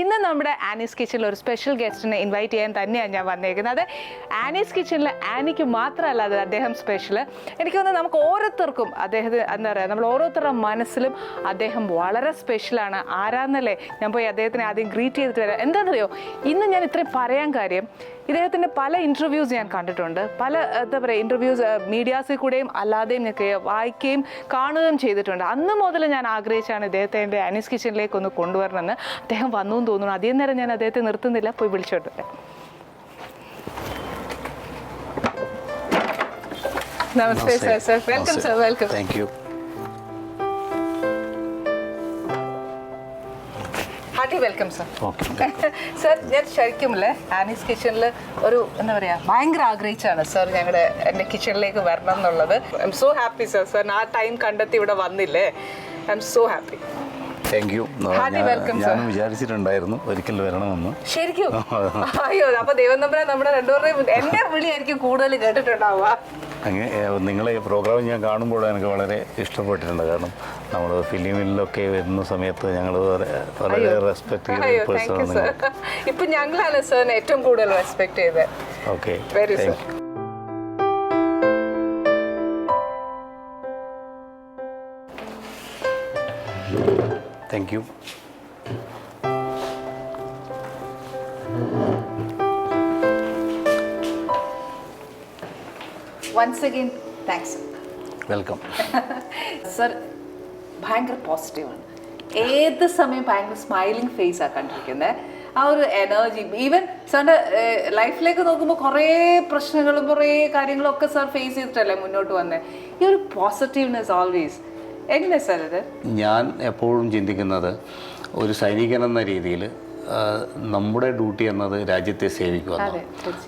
ഇന്ന് നമ്മുടെ ആനീസ് കിച്ചണിൽ ഒരു സ്പെഷ്യൽ ഗസ്റ്റിനെ ഇൻവൈറ്റ് ചെയ്യാൻ തന്നെയാണ് ഞാൻ വന്നേക്കുന്നത്. ആനീസ് കിച്ചണിൽ ആനിക്ക് മാത്രമല്ല അത് അദ്ദേഹം സ്പെഷ്യൽ എനിക്ക് തോന്നുന്നു നമുക്ക് ഓരോരുത്തർക്കും അദ്ദേഹത്തിന് എന്താ പറയുക നമ്മൾ ഓരോരുത്തരുടെ മനസ്സിലും അദ്ദേഹം വളരെ സ്പെഷ്യലാണ് ആരാന്നല്ലേ? ഞാൻ പോയി അദ്ദേഹത്തിനെ ആദ്യം ഗ്രീറ്റ് ചെയ്തിട്ട് വരാം. എന്താണെന്നറിയോ ഇന്ന് ഞാൻ ഇത്രയും പറയാൻ കാര്യം ഇദ്ദേഹത്തിന്റെ പല ഇന്റർവ്യൂസ് ഞാൻ കണ്ടിട്ടുണ്ട്. പല എന്താ പറയുക ഇന്റർവ്യൂസ് മീഡിയാസിൽ കൂടെയും അല്ലാതെയും ഒക്കെ വായിക്കുകയും കാണുകയും ചെയ്തിട്ടുണ്ട്. അന്ന് മുതൽ ഞാൻ ആഗ്രഹിച്ചാണ് ഇദ്ദേഹത്തെ എന്റെ അനീസ് കിച്ചണിലേക്ക് ഒന്ന് കൊണ്ടുവരണമെന്ന്. അദ്ദേഹം വന്നു എന്ന് തോന്നുന്നു. അധികം നേരം ഞാൻ അദ്ദേഹത്തെ നിർത്തുന്നില്ല. പോയി വിളിച്ചോട്ടെ. നമസ്തേ sir sir. Welcome sir welcome. Thank you. Hearty welcome sir. Sir ഞാൻ ശരിക്കും അല്ലേ ആനീസ് കിച്ചണിൽ ഒരു എന്താ പറയുക ഭയങ്കര ആഗ്രഹിച്ചാണ് സർ ഞങ്ങളുടെ എന്റെ കിച്ചണിലേക്ക് വരണം എന്നുള്ളത്. I'm so happy sir sir ആ ടൈം കണ്ടെത്തി ഇവിടെ വന്നില്ലേ. I'm so happy thank you. ഞാൻ വിചാരിച്ചിട്ടുണ്ടായിരുന്നു ഒരിക്കൽ വരണമെന്ന്. ശരിക്കും? അയ്യോ അപ്പൊ ദൈവം നമ്മുടെ രണ്ടുപേരുടെയും എന്റെ വിളിയായിരിക്കും കൂടുതൽ കേട്ടിട്ടുണ്ടാവുക. അങ്ങനെ നിങ്ങളെ പ്രോഗ്രാം ഞാൻ കാണുമ്പോൾ എനിക്ക് വളരെ ഇഷ്ടപ്പെട്ടിട്ടുണ്ട് കാരണം നമ്മൾ ഫിലിമിലൊക്കെ വരുന്ന സമയത്ത് ഞങ്ങൾ വളരെ റെസ്പെക്ട് ചെയ്യുന്ന പേഴ്സണാണ് ഇപ്പൊ ഞങ്ങളാണ് സാറിനെ ഏറ്റവും കൂടുതൽ റെസ്പെക്ട് ചെയ്തത്. Okay very thank thank you once again thanks welcome sir ഭയങ്കര പോസിറ്റീവാണ് ഏത് സമയം ഭയങ്കര സ്മൈലിംഗ് ഫേസ് ആ കണ്ടിരിക്കുന്നത് ആ ഒരു എനർജി ഈവൻ സാറിന്റെ ലൈഫിലേക്ക് നോക്കുമ്പോൾ കുറേ പ്രശ്നങ്ങളും കുറേ കാര്യങ്ങളും ഒക്കെ സാർ ഫേസ് ചെയ്തിട്ടല്ലേ മുന്നോട്ട് വന്നത് ഈ ഒരു പോസിറ്റീവ്നെസ് ഓൾവേസ് എങ്ങനെ സാർ ഇത്? ഞാൻ എപ്പോഴും ചിന്തിക്കുന്നത് ഒരു സൈനികൻ എന്ന രീതിയിൽ നമ്മുടെ ഡ്യൂട്ടി എന്നത് രാജ്യത്തെ സേവിക്കുക എന്നാണ്.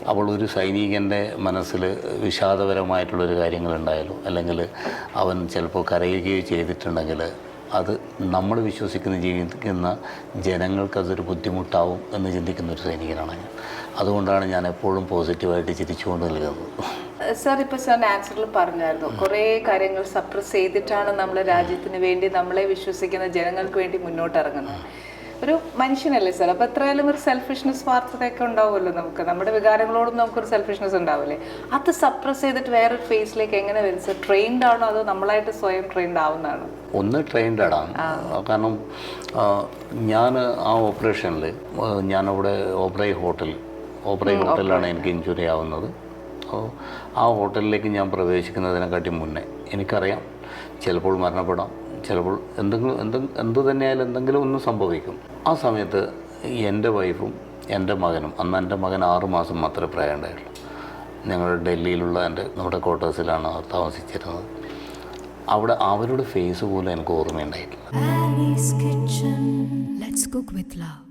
അപ്പോൾ ഒരു സൈനികന്റെ മനസ്സിൽ വിഷാദപരമായിട്ടുള്ളൊരു കാര്യങ്ങളുണ്ടായാലും അല്ലെങ്കിൽ അവൻ ചിലപ്പോൾ കരയുകയോ ചെയ്തിട്ടുണ്ടെങ്കിൽ അത് നമ്മൾ വിശ്വസിക്കുന്ന ജീവിക്കുന്ന ജനങ്ങൾക്കതൊരു ബുദ്ധിമുട്ടാവും എന്ന് ചിന്തിക്കുന്ന ഒരു സൈനികനാണ് ഞാൻ. അതുകൊണ്ടാണ് ഞാൻ എപ്പോഴും പോസിറ്റീവായിട്ട് ചിരിച്ചുകൊണ്ട് നൽകുന്നത് സാർ ഇപ്പോൾ സാർ ആൻസറിൽ പറഞ്ഞായിരുന്നു കുറേ കാര്യങ്ങൾ സപ്രസ് ചെയ്തിട്ടാണ് നമ്മൾ രാജ്യത്തിന് വേണ്ടി നമ്മളെ വിശ്വസിക്കുന്ന ജനങ്ങൾക്ക് വേണ്ടി മുന്നോട്ട് ഇറങ്ങുന്നത് ഒരു മനുഷ്യനല്ലേ സാർ? അപ്പൊ എത്രയാലും ഒരു സെൽഫിഷ്നെസ് സ്വാർത്ഥതയൊക്കെ ഉണ്ടാവുമല്ലോ നമുക്ക്. നമ്മുടെ വികാരങ്ങളോടും നമുക്ക് ഒരു സെൽഫിഷ്നെസ് ഉണ്ടാവില്ലേ? അത് സപ്രസ് ചെയ്തിട്ട് വേറൊരു ഫേസിലേക്ക് എങ്ങനെ വരും സാർ? ട്രെയിൻഡ് ആണോ അതോ നമ്മളായിട്ട് സ്വയം ട്രെയിൻഡ് ആവുന്നതാണോ? ഒന്ന് ട്രെയിൻഡ് ആണ് കാരണം ഞാൻ ആ ഓപ്പറേഷനിൽ ഞാനവിടെ ഓബ്രൈ ഹോട്ടൽ ഓബ്രൈ ഹോട്ടലിലാണ് എനിക്ക് ഇഞ്ചുറി ആവുന്നത്. അപ്പോൾ ആ ഹോട്ടലിലേക്ക് ഞാൻ പ്രവേശിക്കുന്നതിനെക്കാട്ടി മുന്നേ എനിക്കറിയാം ചിലപ്പോൾ മരണപ്പെടാം. ചിലപ്പോൾ എന്തെങ്കിലും എന്ത് എന്ത് തന്നെയായാലും എന്തെങ്കിലും ഒന്ന് സംഭവിക്കും. ആ സമയത്ത് എന്റെ വൈഫും എന്റെ മകനും അന്ന് എന്റെ മകൻ ആറ് മാസം മാത്രമേ പ്രായം ഞങ്ങൾ ഡൽഹിയിലുള്ള എന്റെ നമ്മുടെ ക്വാർട്ടേഴ്സിലാണ് അവർ താമസിച്ചിരുന്നത്. അവിടെ അവരുടെ ഫേസ് പോലും എനിക്ക് ഓർമ്മയുണ്ടായിട്ടില്ല.